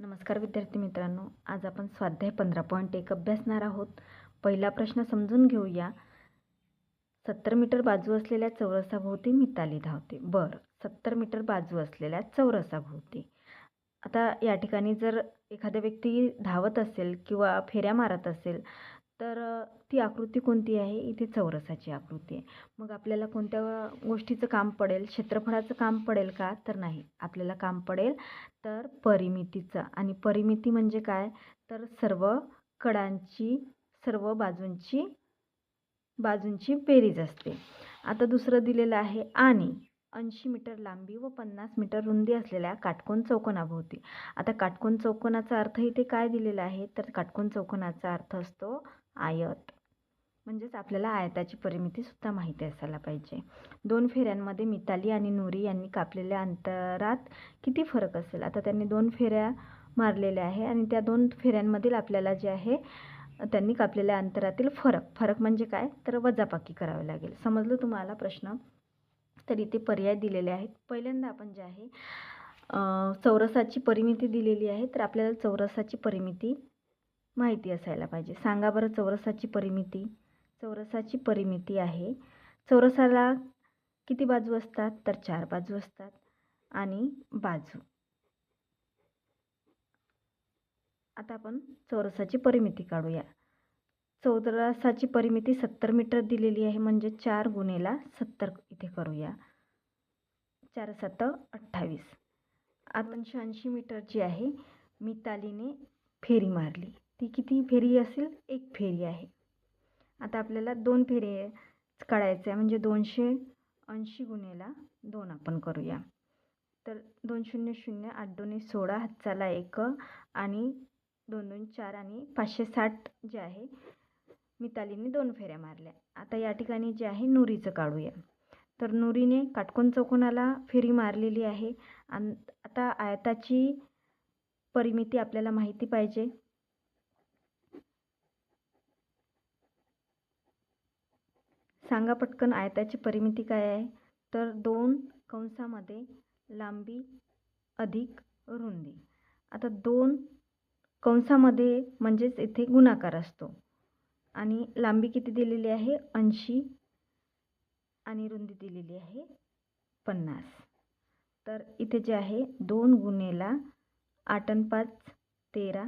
नमस्कार विद्यार्थी मित्रांनो आज आपण स्वाध्याय पंधरा पॉईंट एक अभ्यासणार आहोत. पहिला प्रश्न समजून घेऊया. सत्तर मीटर बाजू असलेल्या चौरसाभोवती मिताली धावते. बरं सत्तर मीटर बाजू असलेल्या चौरसाभोवती आता या ठिकाणी जर एखाद्या व्यक्ती धावत असेल किंवा फेऱ्या मारत असेल तर ती आकृती कोणती आहे? इथे चौरसाची आकृती आहे. मग आपल्याला कोणत्या गोष्टीचं काम पडेल? क्षेत्रफळाचं काम पडेल का? तर नाही. आपल्याला काम पडेल तर परिमितीचं. आणि परिमिती म्हणजे काय? तर सर्व कडांची सर्व बाजूंची बाजूंची बेरीज असते. आता दुसरं दिलेलं आहे आणि. ऐंशी मीटर लांबी व पन्नास मीटर रुंदी असलेल्या काटकोन चौकोनाभोवती आता काटकोन चौकोनाचा अर्थ इथे काय दिलेला आहे? तर काटकोन चौकोनाचा अर्थ असतो आयत. म्हणजेच आपल्याला आयताची परिमितीसुद्धा माहिती असायला पाहिजे. दोन फेऱ्यांमध्ये मिताली आणि नूरी यांनी कापलेल्या अंतरात किती फरक असेल? आता त्यांनी दोन फेऱ्या मारलेल्या आहे आणि त्या दोन फेऱ्यांमधील आपल्याला जे आहे त्यांनी कापलेल्या अंतरातील फरक. फरक म्हणजे काय? तर वजापाकी करावे लागेल. समजलं तुम्हाला प्रश्न? तर इथे पर्याय दिलेले आहेत. पहिल्यांदा आपण जे आहे चौरसाची परिमिती दिलेली आहे तर आपल्याला चौरसाची परिमिती माहिती असायला पाहिजे. सांगा बरं चौरसाची परिमिती. चौरसाची परिमिती आहे. चौरसाला किती बाजू असतात? तर चार बाजू असतात आणि बाजू. आता आपण चौरसाची परिमिती काढूया. चौरसाची परिमिती सत्तर मीटर दिलेली आहे म्हणजे चार गुणेला सत्तर इथे करूया. चार सात अठ्ठावीस. आपण ऐंशी मीटरची आहे मितालीने फेरी मारली. ती किती फेरी असेल एक फेरी आहे. आता आपल्याला दोन फेरी काढायचं आहे म्हणजे दोनशे ऐंशी गुणेला दोन आपण करूया. तर दोन शून्य शून्य आठ दोन्ही सोळा हातचाला एक आणि दोन दोन चार आणि पाचशे साठ जे आहे मितालीने दोन फेऱ्या मारल्या. आता या ठिकाणी जे आहे नुरीचं काढूया. तर नुरीने काटकोन चौकोनाला फेरी मारलेली आहे. आणि आता आयताची परिमिती आपल्याला माहिती पाहिजे. सांगा पटकन आयताची परिमिती काय आहे? तर दोन कंसामध्ये लांबी अधिक रुंदी. आता दोन कंसामध्ये म्हणजेच इथे गुणाकार असतो. आणि लांबी किती दिलेली आहे? ऐंशी आणि रुंदी दिलेली आहे पन्नास. तर इथे जे आहे दोन गुणेला आठ आणि पाच तेरा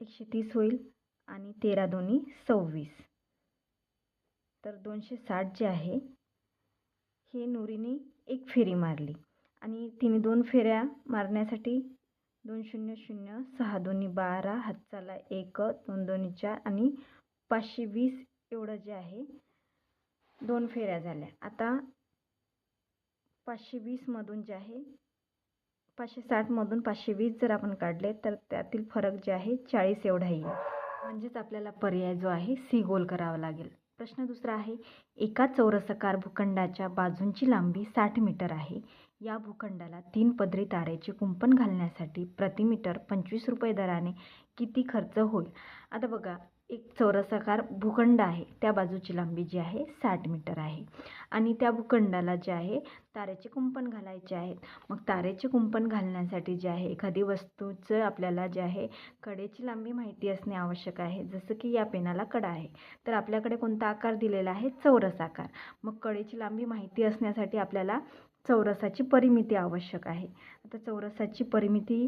एकशे तीस होईल आणि तेरा दोन्ही सव्वीस. तर दोनशे साठ जे आहे हे नुरीने एक फेरी मारली. आणि तिने दोन फेऱ्या मारण्यासाठी दोन शून्य शून्य सहा दोन्ही बारा हातचाला एक दोन दोन्ही चार आणि पाचशे वीस एवढं जे आहे दोन फेऱ्या झाल्या. आता पाचशे वीसमधून जे आहे पाचशे साठमधून पाचशे वीस जर आपण काढले तर त्यातील फरक जे आहे चाळीस एवढा येईल म्हणजेच आपल्याला पर्याय जो आहे सी गोल करावा लागेल. प्रश्न दुसरा आहे एका चौरसाकार भूखंडाच्या बाजूंची लांबी साठ मीटर आहे. या भूखंडाला तीन पदरी तारेचे कुंपण घालण्यासाठी प्रति मीटर पंचवीस रुपये दराने किती खर्च होईल? आता बघा एक चौरसाकार भूखंड आहे. त्या बाजूची लांबी जी आहे साठ मीटर आहे. आणि त्या भूखंडाला जे आहे तारेचे कुंपण घालायचे आहेत. मग तारेचे कुंपण घालण्यासाठी जे आहे एखादी वस्तूचं आपल्याला जे आहे कडेची लांबी माहिती असणे आवश्यक आहे. जसं की या पेनाला कडा आहे. तर आपल्याकडे कोणता आकार दिलेला आहे? चौरस आकार मग कडेची लांबी माहिती असण्यासाठी आपल्याला चौरसाची परिमिती आवश्यक आहे. आता चौरसाची परिमिती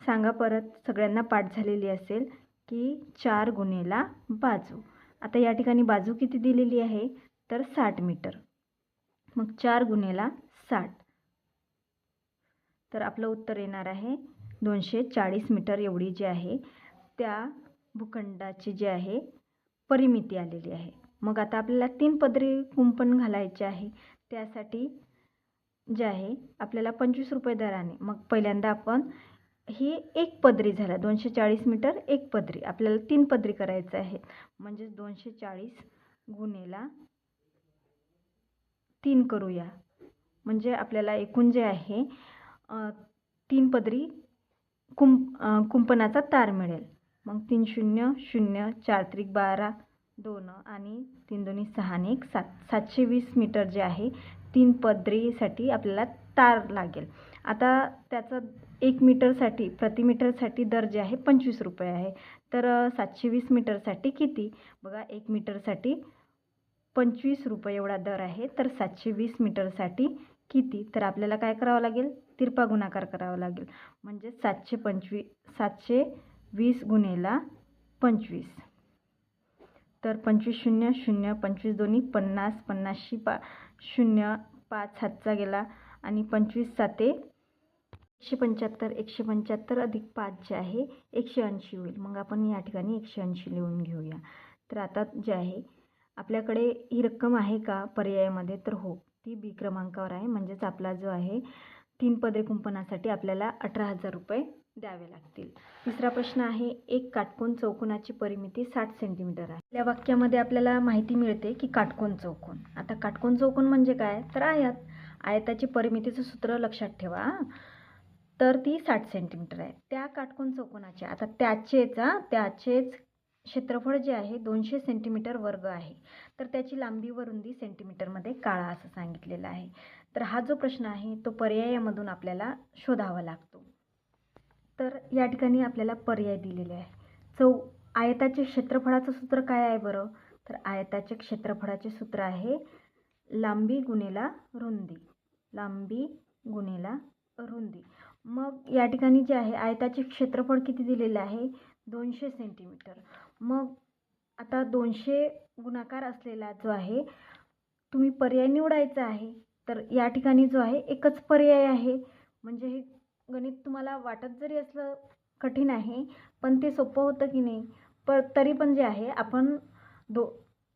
सांगा परत. सगळ्यांना पाठ झालेली असेल. की चार गुणेला बाजू. आता या ठिकाणी बाजू किती दिलेली आहे? तर साठ मीटर. मग चार गुणेला साठ. तर आपलं उत्तर येणार आहे दोनशे चाळीस मीटर एवढी जी आहे त्या भूखंडाची जी आहे परिमिती आलेली आहे. मग आता आपल्याला तीन पदरी कुंपण घालायचे आहे. त्यासाठी जे आहे आपल्याला पंचवीस रुपये दराने. मग पहिल्यांदा आपण ही एक पदरी झाला. दोनशे चाळीस मीटर एक पदरी. आपल्याला तीन पदरी करायचं आहे म्हणजेच दोनशे चाळीस गुणेला तीन करूया. म्हणजे आपल्याला एकूण जे आहे तीन पदरी कुंप कुंपणाचा तार मिळेल. मग तीन शून्य शून्य चार त्रिक बारा दोन आणि तीन दोन्ही सहा आणि एक सात. सातशे वीस मीटर जे आहे तीन पदरीसाठी आपल्याला तार लागेल. आता त्याचं एक मीटरसाठी प्रति मीटरसाठी दर जे आहे पंचवीस रुपये आहे. तर सातशे वीस मीटरसाठी किती? बघा एक मीटरसाठी पंचवीस रुपये एवढा दर आहे. तर सातशे वीस मीटरसाठी किती? तर आपल्याला काय करावं लागेल? तिरपा गुणाकार करावा लागेल. म्हणजे सातशे पंचवीस सातशे वीस गुणेला पंचवीस. तर पंचवीस शून्य शून्य पंचवीस दोन्ही पन्नास पन्नासशी पा शून्य पाच हातचा गेला. आणि पंचवीस साते एकशे पंच्याहत्तर एकशे पंच्याहत्तर अधिक पाच जे आहे एकशे ऐंशी होईल. मग आपण या ठिकाणी एकशे ऐंशी लिहून घेऊया. तर आता जे आहे आपल्याकडे ही रक्कम आहे का पर्यायामध्ये? तर हो ती बी क्रमांकावर आहे. म्हणजेच आपला जो आहे तीन पदरी कुंपणासाठी आपल्याला अठरा हजार रुपये द्यावे लागतील. तिसरा प्रश्न आहे एक काटकोन चौकोनाची परिमिती साठ सेंटीमीटर आहे. या वाक्यामध्ये आपल्याला माहिती मिळते की काटकोन चौकोन. आता काटकोन चौकोन म्हणजे काय? तर आयात. आयताची परिमितीचं सूत्र लक्षात ठेवा हां. तर ती साठ सेंटीमीटर आहे. त्या काटकोन चौकोनाचे आता त्याचेच त्याचेच क्षेत्रफळ जे आहे दोनशे सेंटीमीटर वर्ग आहे. तर त्याची लांबी व रुंदी सेंटीमीटरमध्ये काळा असं सांगितलेलं आहे. तर हा जो प्रश्न आहे तो पर्यायामधून आपल्याला शोधावा लागतो. तर या ठिकाणी आपल्याला पर्याय दिलेले आहे. चौ आयताचे क्षेत्रफळाचं सूत्र काय आहे बरं? तर आयताचे क्षेत्रफळाचे सूत्र आहे लांबी गुणेला रुंदी. लांबी गुणेला रुंदी. मग या ठिकाणी जे आहे आयताचे क्षेत्रफळ किती दिलेले आहे? दोनशे सेंटीमीटर. मग आता दोनशे गुणाकार असलेला जो आहे तुम्ही पर्याय निवडायचा आहे तर या ठिकाणी जो आहे एकच पर्याय आहे. म्हणजे हे गणित तुम्हाला वाटत जरी असलं कठीण आहे पण ते सोपं होतं की नाही? पण तरी पण जे आहे आपण दो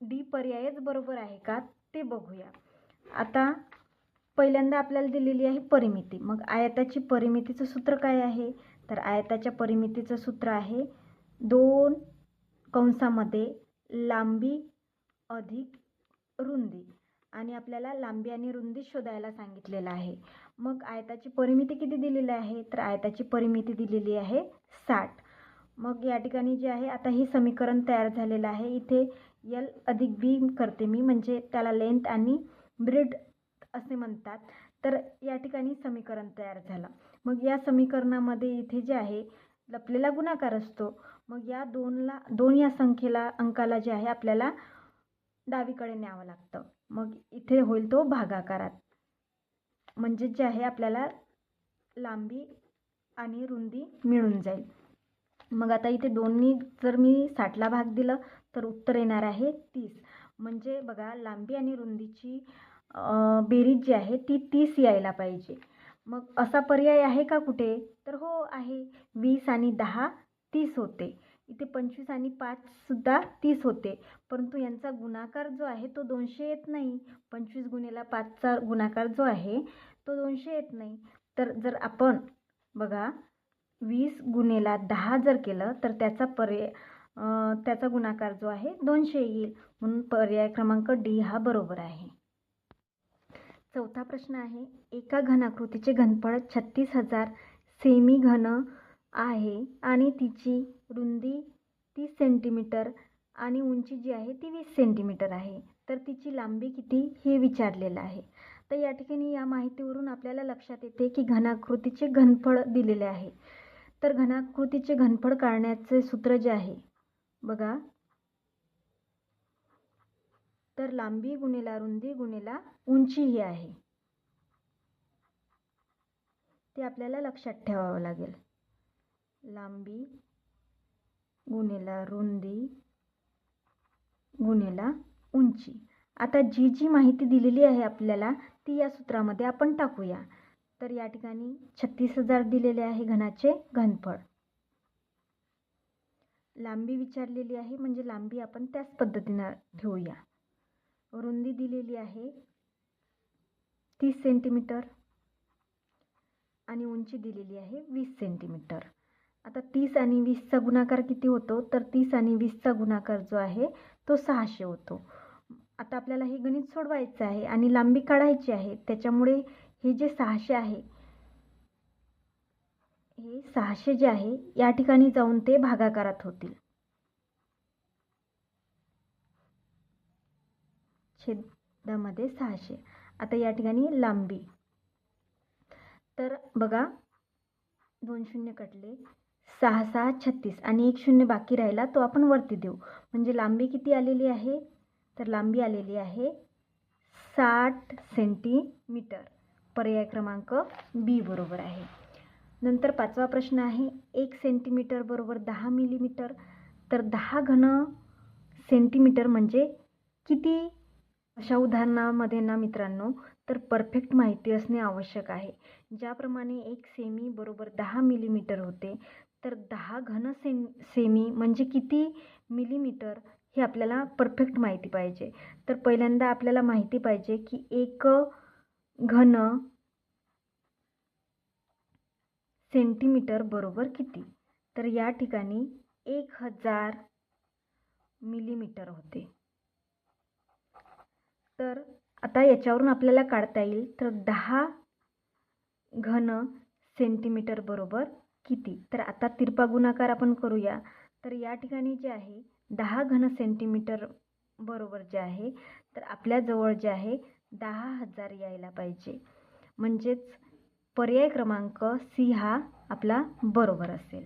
डी पर्यायच बरोबर आहे का ते बघूया. आता पहिल्यांदा आपल्याला दिलेली आहे परिमिती. मग आयताची परिमितीचं सूत्र काय आहे? तर आयताच्या परिमितीचं सूत्र आहे दोन कंसामध्ये लांबी अधिक रुंदी. आणि आपल्याला लांबी आणि रुंदी शोधायला सांगितलेलं आहे. मग आयताची परिमिती किती दिलेली आहे? तर आयताची परिमिती दिलेली आहे साठ. मग या ठिकाणी जे आहे आता हे समीकरण तयार झालेलं आहे. इथे यल अधिक बी करते मी म्हणजे त्याला लेंथ आणि ब्रेड असे म्हणतात. तर या ठिकाणी समीकरण तयार झालं. मग या समीकरणामध्ये इथे जे आहे लपलेला गुणाकार असतो. मग या दोनला दोन या संख्येला अंकाला जे आहे आपल्याला डावीकडे न्यावं लागतं. मग इथे होईल तो भागाकारात. म्हणजे जे आहे आपल्याला लांबी आणि रुंदी मिळून जाईल. मग आता इथे दोन्ही जर मी साठला भाग दिलं तर उत्तर येणार आहे तीस. म्हणजे बघा लांबी आणि रुंदीची बेरीज जी आहे ती तीस यायला पाहिजे. मग असा पर्याय आहे का कुठे? तर हो आहे. वीस आणि दहा तीस होते. इथे पंचवीस आणि पाचसुद्धा तीस होते. परंतु यांचा गुणाकार जो आहे तो दोनशे येत नाही. पंचवीस गुणेला पाचचा गुणाकार जो आहे तो दोनशे येत नाही. तर जर आपण बघा वीस गुणेला दहा जर केलं तर त्याचा पर्याय त्याचा गुणाकार जो आहे दोनशे येईल. म्हणून पर्याय क्रमांक डी हा बरोबर आहे. चौथा प्रश्न आहे एका घनाकृतीचे घनफळ छत्तीस हजार सेमी घन आहे आणि तिची रुंदी तीस सेंटीमीटर आणि उंची जी आहे ती वीस सेंटीमीटर आहे. तर तिची लांबी किती हे विचारलेलं आहे. तर या ठिकाणी या माहितीवरून आपल्याला लक्षात येते की घनाकृतीचे घनफळ दिलेले आहे. तर घनाकृतीचे घनफळ काढण्याचे सूत्र जे आहे बघा तर लांबी गुणिला रुंदी गुणिला उंची ही आहे. ते आपल्याला लक्षात ठेवावं लागेल. लांबी गुणिला रुंदी गुणिला उंची. आता जी जी माहिती दिलेली आहे आपल्याला ती या सूत्रामध्ये आपण टाकूया. तर या ठिकाणी छत्तीस हजार दिलेले आहे घनाचे घनफळ. लांबी विचारलेली आहे म्हणजे लांबी आपण त्याच पद्धतीनं घेऊया रुंदी दिलेली आहे. तीस सेंटीमीटर आणि उंची दिलेली आहे वीस सेंटीमीटर. आता तीस आणि वीसचा गुणाकार किती होतो? तर तीस आणि वीसचा गुणाकार जो आहे तो सहाशे होतो. आता आपल्याला हे गणित सोडवायचं आहे आणि लांबी काढायची आहे त्याच्यामुळे हे जे सहाशे आहे हे सहाशे जे आहे या ठिकाणी जाऊन ते भागाकारात होतील. छेदामध्ये सहाशे. आता या ठिकाणी लांबी. तर बघा दोन शून्य कटले. सहा सहा छत्तीस. आणि एक शून्य बाकी राहिला तो आपण वरती देऊ. म्हणजे लांबी किती आलेली आहे? तर लांबी आलेली आहे साठ सेंटीमीटर. पर्याय क्रमांक बी बरोबर आहे. नंतर पाचवा प्रश्न आहे एक सेंटीमीटर बरोबर दहा मिलीमीटर. तर दहा घन सेंटीमीटर म्हणजे किती? अशा उदाहरणामध्ये ना मित्रांनो तर परफेक्ट माहिती असणे आवश्यक आहे. ज्याप्रमाणे एक सेमी बरोबर दहा मिलीमीटर होते. तर दहा घन सें सेमी म्हणजे किती मिलीमीटर हे आपल्याला परफेक्ट माहिती पाहिजे. तर पहिल्यांदा आपल्याला माहिती पाहिजे की एक घन सेंटीमीटर बरोबर किती. तर या ठिकाणी एक हजार मिलीमीटर होते. तर आता याच्यावरून आपल्याला काढता येईल. तर दहा घन सेंटीमीटर बरोबर किती? तर आता तिरपा गुणाकार आपण करूया. तर या ठिकाणी जे आहे दहा घन सेंटीमीटर बरोबर जे आहे तर आपल्याजवळ जे आहे दहा हजार यायला पाहिजे. म्हणजेच पर्याय क्रमांक सी हा आपला बरोबर असेल.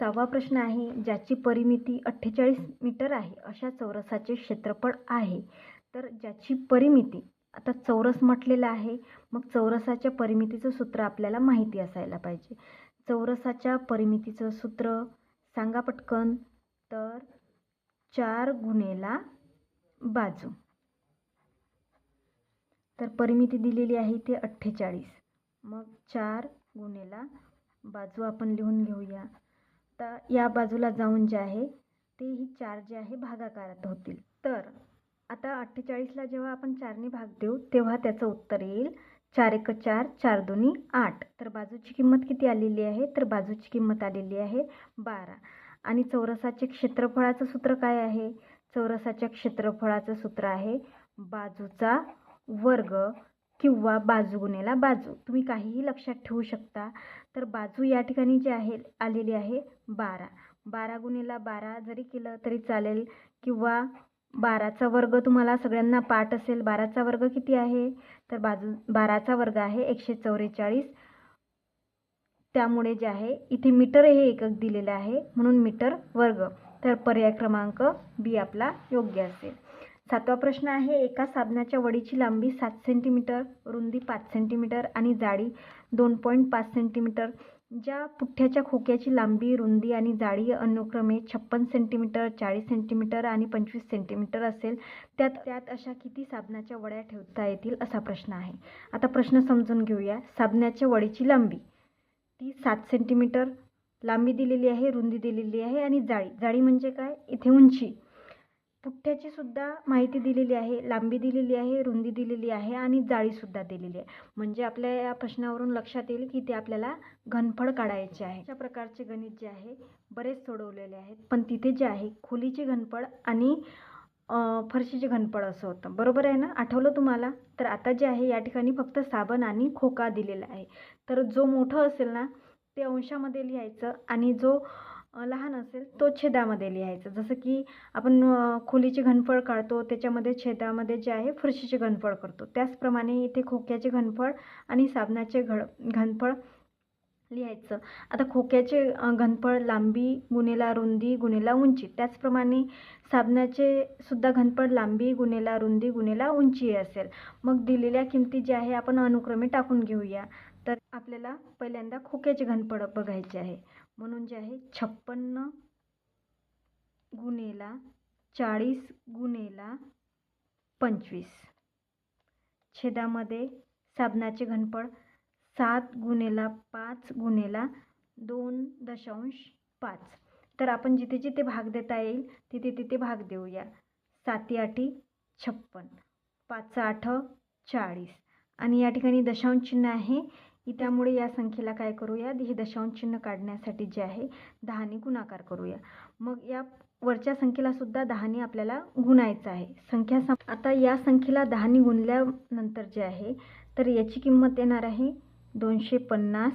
सहावा प्रश्न आहे ज्याची परिमिती अठ्ठेचाळीस मीटर आहे. अशा चौरसाचे क्षेत्रफळ आहे. तर ज्याची परिमिती आता चौरस म्हटलेलं आहे मग चौरसाच्या परिमितीचं सूत्र आपल्याला माहिती असायला पाहिजे. चौरसाच्या परिमितीचं सूत्र सांगा पटकन. तर चार गुणेला बाजू. तर परिमिती दिलेली आहे ते अठ्ठेचाळीस. मग चार गुणेला बाजू आपण लिहून घेऊया. तर या बाजूला जाऊन जे आहे ते ही चार जे आहे भागाकारात होतील. तर आता अठ्ठेचाळीसला जेव्हा आपण चारने भाग देऊ तेव्हा त्याचं उत्तर येईल चार एक चार चार दोन्ही आठ. तर बाजूची किंमत किती आलेली आहे? तर बाजूची किंमत आलेली आहे बारा. आणि चौरसाचे क्षेत्रफळाचं सूत्र काय आहे? चौरसाच्या क्षेत्रफळाचं सूत्र आहे बाजूचा वर्ग किंवा बाजू गुणेला बाजू. तुम्ही काहीही लक्षात ठेवू शकता. तर बाजू या ठिकाणी जी आहे आलेली आहे बारा. बारा गुणेला बारा जरी केलं तरी चालेल किंवा बाराचा वर्ग तुम्हाला सगळ्यांना पाठ असेल. बाराचा वर्ग किती आहे? तर बाजू बाराचा वर्ग आहे एकशे चौवेचाळीस. त्यामुळे जे आहे इथे मीटर हे एकक दिलेलं आहे. म्हणून मीटर वर्ग. तर पर्याय क्रमांक बी आपला योग्य असेल. सातवा प्रश्न आहे एका साबणाच्या वडीची लांबी सात सेंटीमीटर रुंदी पाच सेंटीमीटर आणि जाडी दोन पॉईंट पाच सेंटीमीटर ज्या पुठ्ठ्याच्या खोक्याची लांबी रुंदी आणि जाडी अनुक्रमे छप्पन सेंटीमीटर चाळीस सेंटीमीटर आणि पंचवीस सेंटीमीटर असेल त्यात त्यात अशा किती साबणाच्या वड्या ठेवता येतील असा प्रश्न आहे. आता प्रश्न समजून घेऊया. साबणाच्या वडीची लांबी. ती सात सेंटीमीटर लांबी दिलेली आहे रुंदी दिलेली आहे आणि जाळी जाळी म्हणजे काय? इथे उंची. पुठ्ठ्याची सुद्धा माहिती दिलेली आहे लांबी दिलेली आहे रुंदी दिलेली आहे आणि जाळीसुद्धा दिलेली आहे. म्हणजे आपल्या या प्रश्नावरून लक्षात येईल की ते आपल्याला घनफळ काढायचे आहे. अशा प्रकारचे गणित जे आहे बरेच सोडवलेले आहेत. पण तिथे जे आहे खोलीचे घनफळ आणि फरशीचे घनफळ असं होतं. बरोबर आहे ना? आठवलं तुम्हाला? तर आता जे आहे या ठिकाणी फक्त साबण आणि खोका दिलेला आहे. तर जो मोठं असेल ना ते अंशामध्ये लिहायचं आणि जो लहान असेल तो छेदामध्ये लिहायचं. जसं की आपण खोलीचे घनफळ काढतो त्याच्यामध्ये छेदामध्ये जे आहे फरशीचे घनफळ करतो. त्याचप्रमाणे इथे खोक्याचे घनफळ आणि साबणाचे घड घनफळ लिहायचं. आता खोक्याचे घनफळ लांबी गुणेला रुंदी गुणेला उंची. त्याचप्रमाणे साबणाचे सुद्धा घनफळ लांबी गुणेला रुंदी गुणेला उंची असेल. मग दिलेल्या किमती ज्या आहे आपण अनुक्रमे टाकून घेऊया. तर आपल्याला पहिल्यांदा खोक्याचे घनफळ बघायचे आहे. म्हणून जे आहे छप्पन्न गुणेला चाळीस गुणेला पंचवीस. छेदामध्ये साबणाचे घनफळ सात गुणेला पाच गुणेला दोन दशांश पाच. तर आपण जिथे जिथे भाग देता येईल तिथे तिथे भाग देऊया. साती आठी छप्पन पाच आठ चाळीस. आणि या ठिकाणी दशांश चिन्ह आहे त्यामुळे या संख्येला काय करूया? हे दशांश चिन्ह काढण्यासाठी जे आहे दहाने गुणाकार करूया. मग या वरच्या संख्येला सुद्धा दहाने आपल्याला गुणायचं आहे. संख्या सम आता या संख्येला दहाने गुणल्यानंतर जे आहे तर याची किंमत येणार आहे दोनशे पन्नास.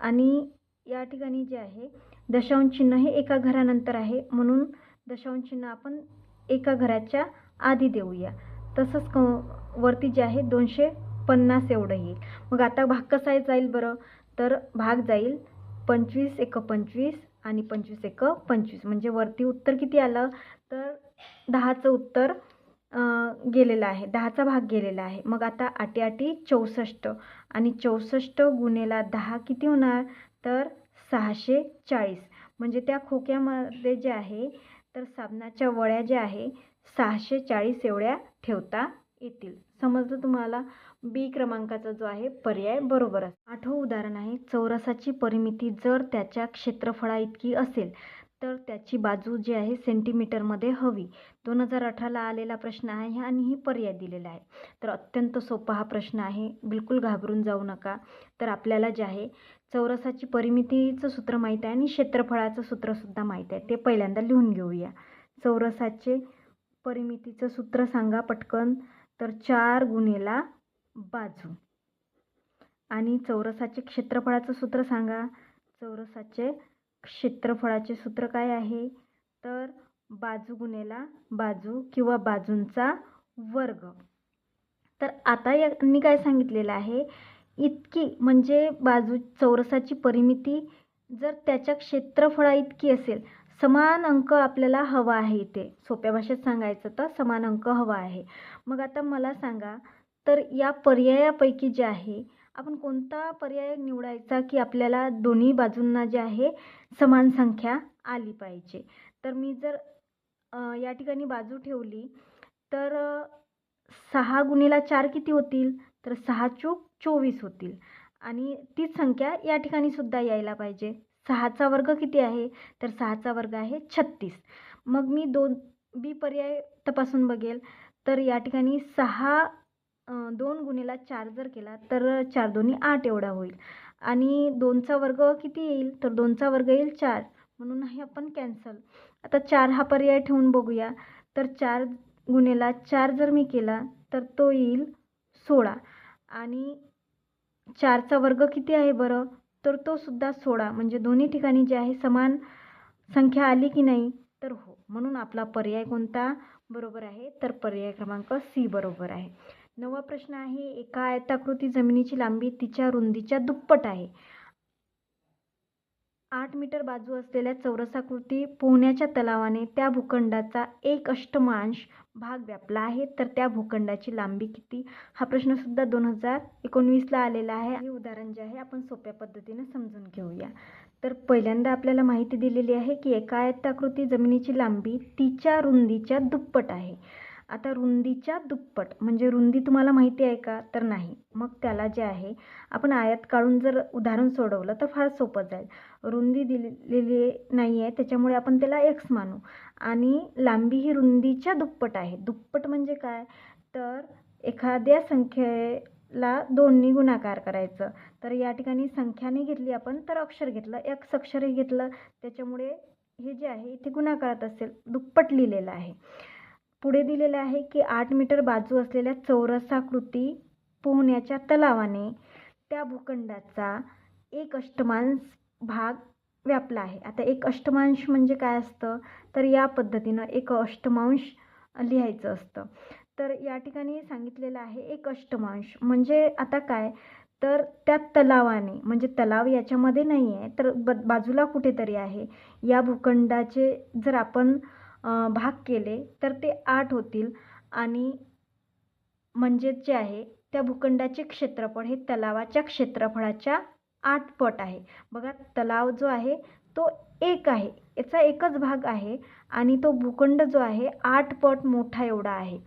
आणि या ठिकाणी जे आहे दशांश चिन्ह हे एका घरानंतर आहे. म्हणून दशांश चिन्ह आपण एका घराच्या आधी देऊया. तसंच क वरती जे आहे दोनशे पन्नास एवढं येईल. मग आता भाग कसा जाईल बरं? तर भाग जाईल पंचवीस एक पंचवीस आणि पंचवीस एक पंचवीस. म्हणजे वरती उत्तर किती आलं? तर दहाचं उत्तर गेलेलं आहे. दहाचा भाग गेलेला आहे. मग आता आटी आटी चौसष्ट. आणि चौसष्ट गुणेला दहा किती होणार? तर सहाशे चाळीस. म्हणजे त्या खोक्यामध्ये जे आहे तर साबणाच्या वळ्या ज्या आहे सहाशे चाळीस एवढ्या ठेवता येतील. समजलं तुम्हाला? बी क्रमांकाचा जो आहे पर्याय बरोबर असतो आठवं उदाहरण आहे चौरसाची परिमिती जर त्याच्या क्षेत्रफळा इतकी असेल तर त्याची बाजू जी आहे सेंटीमीटरमध्ये हवी. दोन हजार अठराला आलेला प्रश्न आहे आणि ही पर्याय दिलेला आहे. तर अत्यंत सोपा हा प्रश्न आहे बिलकुल घाबरून जाऊ नका. तर आपल्याला जे आहे चौरसाची परिमितीचं सूत्र माहीत आहे आणि क्षेत्रफळाचं सूत्रसुद्धा माहीत आहे. ते पहिल्यांदा लिहून घेऊया. चौरसाचे परिमितीचं सूत्र सांगा पटकन. तर चार गुणेला बाजू. आणि चौरसाचे क्षेत्रफळाचं सूत्र सांगा. चौरसाचे क्षेत्रफळाचे सूत्र काय आहे? तर बाजू गुणेला बाजू किंवा बाजूंचा वर्ग. तर आता यांनी काय सांगितलेलं आहे? इतकी म्हणजे बाजू चौरसाची परिमिती जर त्याच्या क्षेत्रफळा इतकी असेल समान अंक आपल्याला हवा आहे इथे. सोप्या भाषेत सांगायचं तर समान अंक हवा आहे. मग आता मला सांगा तर या पर्यायापैकी जे आहे आपण कोणता पर्याय निवडायचा की आपल्याला दोन्ही बाजूंना जे आहे समान संख्या आली पाहिजे? तर मी जर या ठिकाणी बाजू ठेवली तर सहा गुणिला चार किती होतील? तर सहा चोक चोवीस होतील. आणि तीच संख्या या ठिकाणी सुद्धा यायला पाहिजे. सहाचा वर्ग किती आहे? तर सहाचा वर्ग आहे छत्तीस. मग मी दोन बी पर्याय तपासून बघेल. तर या ठिकाणी सहा दोन गुणिला चार जर केला तर चार दोन्ही आठ एवढा होईल. आणि दोनचा वर्ग किती येईल? तर दोनचा वर्ग येईल चार. म्हणून हे आपण कॅन्सल आता चार हा पर्याय ठेवून बघूया. तर चार गुन्हेला चार जर मी केला तर तो येईल सोळा. आणि चारचा वर्ग किती आहे बरं? तर तो सुद्धा सोळा. म्हणजे दोन्ही ठिकाणी जे आहे समान संख्या आली की नाही तर हो. म्हणून आपला पर्याय कोणता? बरोबर आहे. तर पर्याय क्रमांक सी बरोबर आहे. नवा प्रश्न आहे एका आयताकृती जमिनीची लांबी तिच्या रुंदीच्या दुप्पट आहे. आठ मीटर बाजू असलेल्या चौरसाकृती पोहण्याच्या तलावाने त्या भूखंडाचा एक अष्टमांश भाग व्यापला आहे. तर त्या भूखंडाची लांबी किती? हा प्रश्नसुद्धा दोन हजार एकोणवीसला आलेला आहे. हे उदाहरण जे आहे आपण सोप्या पद्धतीने समजून घेऊया. तर पहिल्यांदा आपल्याला माहिती दिलेली आहे की एका आयताकृती जमिनीची लांबी तिच्या रुंदीच्या दुप्पट आहे. आता रुंदीच्या दुप्पट म्हणजे रुंदी तुम्हाला माहिती आहे का? तर नाही. मग त्याला जे आहे आपण आयात काढून जर उदाहरण सोडवलं तर फार सोपं जाईल. रुंदी दिलेली नाही आहे त्याच्यामुळे आपण त्याला एक्स मानू. आणि लांबी ही रुंदीच्या दुप्पट आहे. दुप्पट म्हणजे काय? तर एखाद्या संख्येला दोननी गुणाकार करायचं. तर या ठिकाणी संख्याने घेतली आपण तर अक्षर घेतलं. एक्स अक्षरही घेतलं. त्याच्यामुळे हे जे आहे इथे गुणाकारात असेल दुप्पट लिहिलेलं आहे. पुढे दिलेलं आहे की आठ मीटर बाजू असलेल्या चौरसाकृती पोहण्याच्या तलावाने त्या भूखंडाचा एक अष्टमांश भाग व्यापला आहे. आता एक अष्टमांश म्हणजे काय असतं? तर या पद्धतीनं एक अष्टमांश लिहायचं असतं. तर या ठिकाणी सांगितलेलं आहे एक अष्टमांश. म्हणजे आता काय? तर त्या तलावाने म्हणजे तलाव याच्यामध्ये नाही आहे तर ब बाजूला कुठेतरी आहे. या भूखंडाचे जर आपण भाग केले तर ते आठ होतील. आणि म्हणजेच जे आहे त्या भूखंडाचे क्षेत्रफळ हे तलावाच्या क्षेत्रफळाच्या आठ पट आहे. बघा तलाव जो आहे तो एक आहे. याचा एकच भाग आहे आणि तो भूखंड जो आहे आठ पट मोठा एवढा आहे.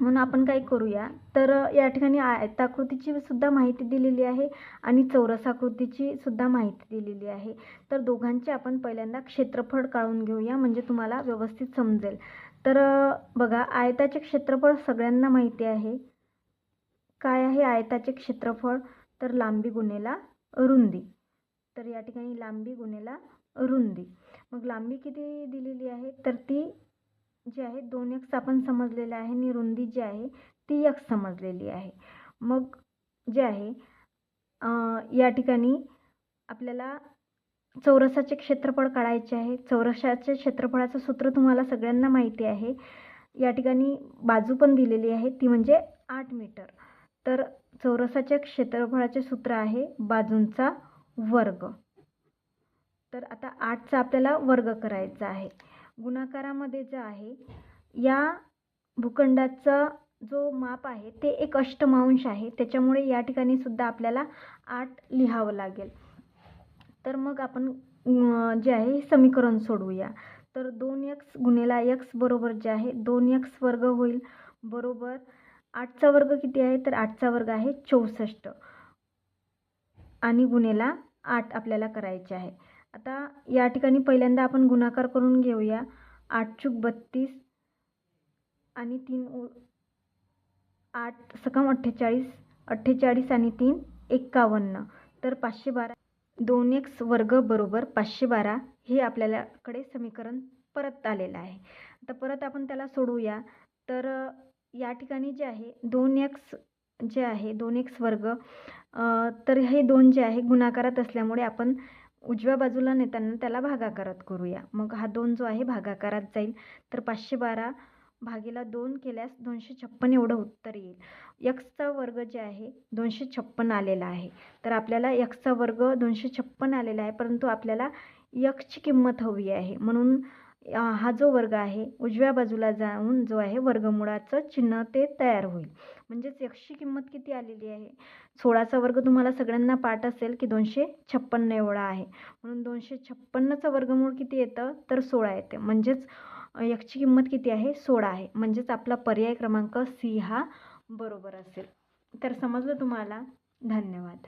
म्हणून आपण काय करूया? तर या ठिकाणी आयताकृतीची सुद्धा माहिती दिलेली आहे आणि चौरसाकृतीची सुद्धा माहिती दिलेली आहे. तर दोघांचे आपण पहिल्यांदा क्षेत्रफळ काढून घेऊया म्हणजे तुम्हाला व्यवस्थित समजेल. तर बघा आयताचे क्षेत्रफळ सगळ्यांना माहिती आहे. काय आहे आयताचे क्षेत्रफळ? तर लांबी गुणेला रुंदी. तर या ठिकाणी लांबी गुणेला रुंदी. मग लांबी किती दिलेली आहे? तर ती जे आहे दोन एक्स आपण समजलेलं आहे. आणि रुंदी जी आहे ती एक्स समजलेली आहे. मग जे आहे या ठिकाणी आपल्याला चौरसाचे क्षेत्रफळ काढायचे आहे. चौरसाच्या क्षेत्रफळाचं सूत्र तुम्हाला सगळ्यांना माहिती आहे. या ठिकाणी बाजू पण दिलेली आहे ती म्हणजे आठ मीटर. तर चौरसाच्या क्षेत्रफळाचे सूत्र आहे बाजूंचा वर्ग. तर आता आठचा आपल्याला वर्ग करायचा आहे. गुणाकारामध्ये जे आहे या भूखंडाचा जो माप आहे ते एक अष्टमांश आहे. त्याच्यामुळे या ठिकाणी सुद्धा आपल्याला आठ लिहावं लागेल. तर मग आपण जे आहे हे समीकरण सोडवूया. तर दोन एक्स गुणेला एक्स बरोबर जे आहे दोन एक्स वर्ग होईल बरोबर. आठचा वर्ग किती आहे? तर आठचा वर्ग आहे चौसष्ट. आणि गुणेला आठ आपल्याला करायचे आहे. आता या ठिकाणी पहिल्यांदा आपण गुणाकार करून घेऊया. आठ चूक बत्तीस आणि तीन उ आठ सकम अठ्ठेचाळीस अठ्ठेचाळीस आणि तीन एक्कावन्न तर पाचशे बारा दोन एक्स वर्ग बरोबर पाचशे बारा हे आपल्याकडे समीकरण परत आलेलं आहे. आता परत आपण त्याला सोडवूया. तर या ठिकाणी जे आहे दोन एक्स जे आहे दोन एक्स वर्ग तर हे दोन जे आहे गुणाकारात असल्यामुळे आपण उजव्या बाजूला नेताना त्याला भागाकारात करूया. मग हा दोन जो आहे भागाकारात जाईल. तर पाचशे बारा भागीला दोन केल्यास दोनशे छप्पन एवढं उत्तर येईल. यक्सचा वर्ग जे आहे दोनशे छप्पन आलेला आहे. तर आपल्याला यक्सचा वर्ग दोनशे छप्पन आलेला आहे परंतु आपल्याला यक्सची किंमत हवी आहे. म्हणून हा जो वर्ग आहे उजव्या बाजूला जाऊन जो आहे वर्गमुळाचं चिन्ह ते तयार होईल. म्हणजेच यक्सची किंमत किती आलेली आहे? सोळाचा वर्ग तुम्हाला सगळ्यांना पाठ असेल की दोनशे छप्पन्न एवढा आहे. म्हणून दोनशे छप्पन्नचं वर्गमूळ किती येतं? तर सोळा येते. म्हणजेच अ, किंमत किती आहे? सोळा आहे. म्हणजेच आपला पर्याय क्रमांक सी हा बरोबर असेल. तर समजलं तुम्हाला? धन्यवाद.